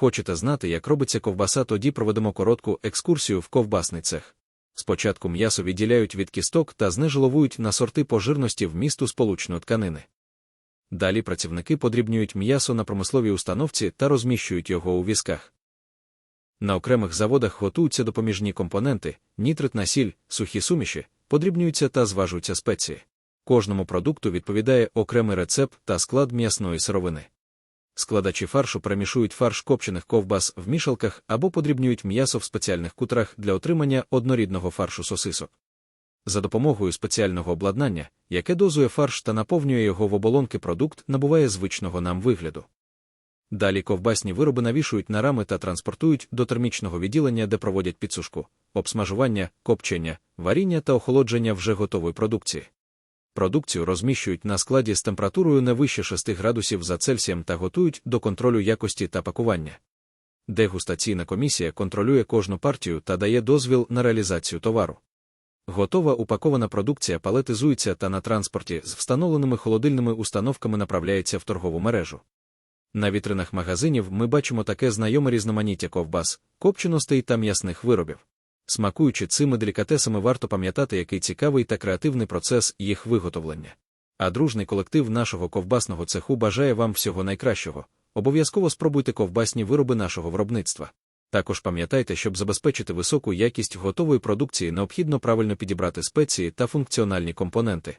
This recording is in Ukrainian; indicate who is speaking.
Speaker 1: Хочете знати, як робиться ковбаса, тоді проведемо коротку екскурсію в ковбасний цех. Спочатку м'ясо відділяють від кісток та знежиловують на сорти по жирності в місту сполучної тканини. Далі працівники подрібнюють м'ясо на промисловій установці та розміщують його у візках. На окремих заводах готуються допоміжні компоненти, нітритна сіль, сухі суміші, подрібнюються та зважуються спеції. Кожному продукту відповідає окремий рецепт та склад м'ясної сировини. Складачі фаршу перемішують фарш копчених ковбас в мішалках або подрібнюють м'ясо в спеціальних кутрах для отримання однорідного фаршу сосисок. За допомогою спеціального обладнання, яке дозує фарш та наповнює його в оболонки, продукт набуває звичного нам вигляду. Далі ковбасні вироби навішують на рами та транспортують до термічного відділення, де проводять підсушку, обсмажування, копчення, варіння та охолодження вже готової продукції. Продукцію розміщують на складі з температурою не вище 6 градусів за Цельсієм та готують до контролю якості та пакування. Дегустаційна комісія контролює кожну партію та дає дозвіл на реалізацію товару. Готова упакована продукція палетизується та на транспорті з встановленими холодильними установками направляється в торгову мережу. На вітринах магазинів ми бачимо таке знайоме різноманіття ковбас, копченостей та м'ясних виробів. Смакуючи цими делікатесами, варто пам'ятати, який цікавий та креативний процес їх виготовлення. А дружний колектив нашого ковбасного цеху бажає вам всього найкращого. Обов'язково спробуйте ковбасні вироби нашого виробництва. Також пам'ятайте, щоб забезпечити високу якість готової продукції, необхідно правильно підібрати спеції та функціональні компоненти.